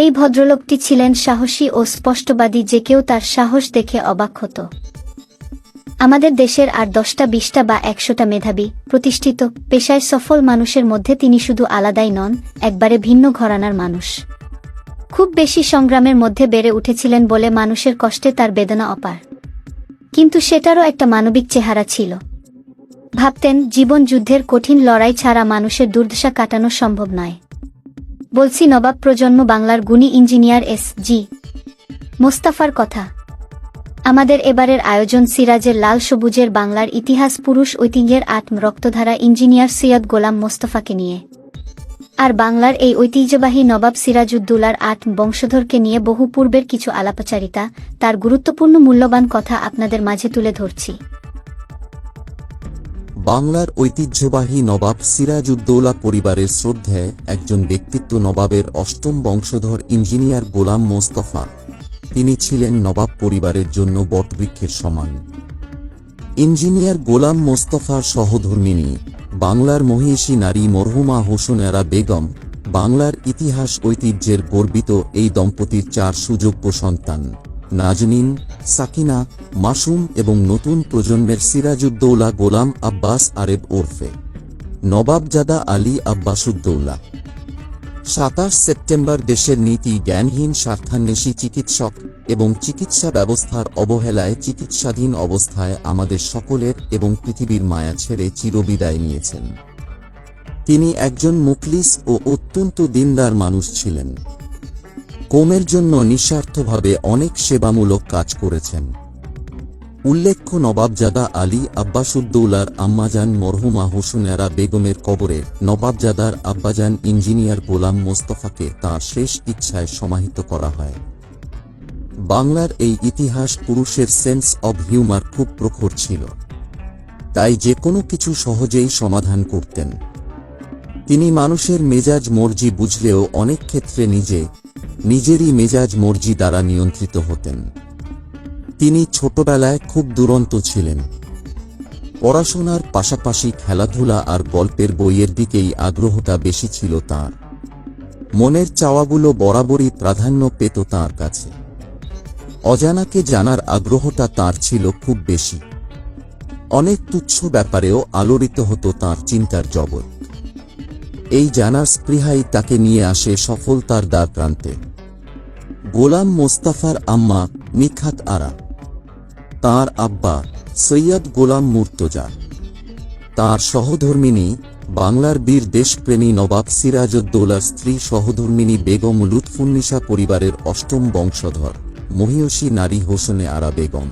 এই ভদ্রলোকটি ছিলেন সাহসী ও স্পষ্টবাদী যে কেউ তার সাহস দেখে অবাক হতো। আমাদের দেশের আর দশটা, বিশটা বা একশোটা মেধাবী, প্রতিষ্ঠিত, পেশায় সফল মানুষের মধ্যে তিনি শুধু আলাদাই নন, একবারে ভিন্ন ঘরানার মানুষ। খুব বেশি সংগ্রামের মধ্যে বেড়ে উঠেছিলেন বলে মানুষের কষ্টে তার বেদনা অপার। কিন্তু সেটারও একটা মানবিক চেহারা ছিল। ভাবতেন, জীবন যুদ্ধের কঠিন লড়াই ছাড়া মানুষের দুর্দশা কাটানো সম্ভব নয়। বলছি নবাব প্রজন্ম বাংলার গুণী ইঞ্জিনিয়ার এস জি। মোস্তাফার কথা। আমাদের এবারের আয়োজন সিরাজের লাল সবুজের বাংলার ইতিহাস পুরুষ ঐতিহ্যের আত্ম রক্তধারা ইঞ্জিনিয়ার সৈয়দ গোলাম মোস্তফাকে নিয়ে। আর বাংলার এই ঐতিহ্যবাহী নবাব সিরাজউদ্দৌলার আট বংশধরকে নিয়ে বহু পূর্বের কিছু আলাপচারিতা, তার গুরুত্বপূর্ণ মূল্যবান কথা আপনাদের মাঝে তুলে ধরছি। বাংলার ঐতিহ্যবাহী নবাব সিরাজউদ্দৌলা পরিবারের শ্রদ্ধায় একজন ব্যক্তিত্ব নবাবের অষ্টম বংশধর ইঞ্জিনিয়ার গোলাম মোস্তফা। তিনি ছিলেন নবাব পরিবারের জন্য বটবৃক্ষের সমান। ইঞ্জিনিয়ার গোলাম মোস্তফার সহধর্মিনী বাংলার মহিষী নারী মরহুমা হোসনেরা বেগম, বাংলার ইতিহাস ঐতিহ্যের গর্বিত এই দম্পতির চার সুযোগ্য সন্তান। নাজনীন, সাকিনা, মাসুম এবং নতুন প্রজন্মের সিরাজউদ্দৌলা গোলাম আব্বাস আরেব ওরফে। নবাবজাদা আলী আব্বাসুদ্দৌলা। সাতাশ সেপ্টেম্বর দেশের নীতি জ্ঞানহীন স্বার্থান্বেষী চিকিৎসক এবং চিকিৎসা ব্যবস্থার অবহেলায় চিকিৎসাধীন অবস্থায় আমাদের সকলের এবং পৃথিবীর মায়া ছেড়ে চিরবিদায় নিয়েছেন। তিনি একজন মুখলিস ও অত্যন্ত দিনদার মানুষ ছিলেন। কোমের জন্য নিঃস্বার্থভাবে অনেক সেবামূলক কাজ করেছেন। উল্লেখ্য, নবাবজাদা আলী আব্বাসুদ্দৌলার আম্মাজান মরহুমা হোসেনেরা বেগমের কবরে নবাবজাদার আব্বাজান ইঞ্জিনিয়ার গোলাম মোস্তফাকে তাঁর শেষ ইচ্ছায় সমাহিত করা হয়। বাংলার এই ইতিহাস পুরুষের সেন্স অব হিউমার খুব প্রখর ছিল। তাই যে কোনো কিছু সহজেই সমাধান করতেন। তিনি মানুষের মেজাজ মর্জি বুঝলেও অনেক ক্ষেত্রে নিজে নিজেরই মেজাজ মর্জি দ্বারা নিয়ন্ত্রিত হতেন। তিনি ছোটবেলায় খুব দুরন্ত ছিলেন। পড়াশোনার পাশাপাশি খেলাধুলা আর গল্পের বইয়ের দিকেই আগ্রহটা বেশি ছিল তার। মনের চাওয়াগুলো বরাবরই প্রাধান্য পেত তার কাছে। অজানাকে জানার আগ্রহটা তার ছিল খুব বেশি। অনেক তুচ্ছ ব্যাপারেও আলোড়িত হতো তার চিন্তার জগৎ। এই জানার স্পৃহাই তাকে নিয়ে আসে সফলতার দ্বার প্রান্তে গোলাম মোস্তাফার আম্মা নিখাত আরা। তার আব্বা সৈয়দ গোলাম মুর্তজা। তার সহধর্মিনী, বাংলার বীর দেশপ্রেমী নবাব সিরাজউদ্দৌলার স্ত্রী সহধর্মিনী বেগম লুৎফুন্নিসা পরিবারের অষ্টম বংশধর, মহিয়সী নারী হোসেনে আরা বেগম।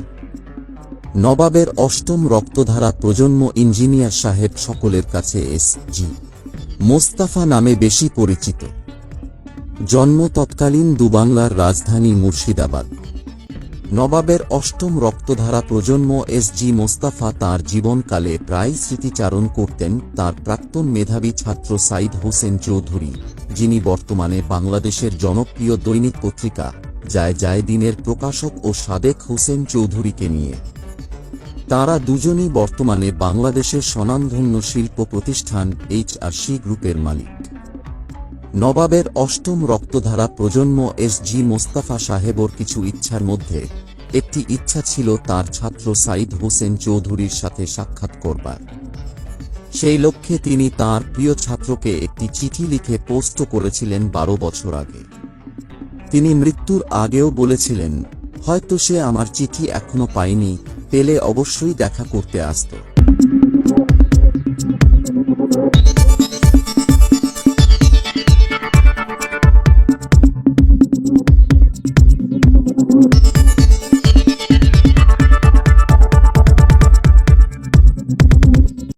নবাবের অষ্টম রক্তধারা প্রজন্ম ইঞ্জিনিয়ার সাহেব সকলের কাছে এস জি। মোস্তাফা নামে বেশি পরিচিত। জন্ম তৎকালীন দুবাংলার রাজধানী মুর্শিদাবাদ। নবাবের অষ্টম রক্তধারা প্রজন্ম এস জি মোস্তাফা তাঁর জীবনকালে প্রায় স্মৃতিচারণ করতেন তার প্রাক্তন মেধাবী ছাত্র সাইদ হোসেন চৌধুরী, যিনি বর্তমানে বাংলাদেশের জনপ্রিয় দৈনিক পত্রিকা যায় যায় দিনের প্রকাশক ও সাদেক হোসেন চৌধুরীকে নিয়ে। তারা দুজনই বর্তমানে বাংলাদেশের স্বনামধন্য শিল্প প্রতিষ্ঠান এইচ আর সি গ্রুপের মালিক। নবাবের অষ্টম রক্তধারা প্রজন্ম এস জি মোস্তাফা সাহেবর কিছু ইচ্ছার মধ্যে। একটি ইচ্ছা ছিল তার ছাত্র সাইদ হোসেন চৌধুরীর সাথে সাক্ষাৎ করবার। সেই লক্ষ্যে তিনি তার প্রিয় ছাত্রকে একটি চিঠি লিখে পোস্ট করেছিলেন বারো বছর আগে। তিনি মৃত্যুর আগেও বলেছিলেন, হয়তো সে আমার চিঠি এখনও পায়নি, পেলে অবশ্যই দেখা করতে আসত।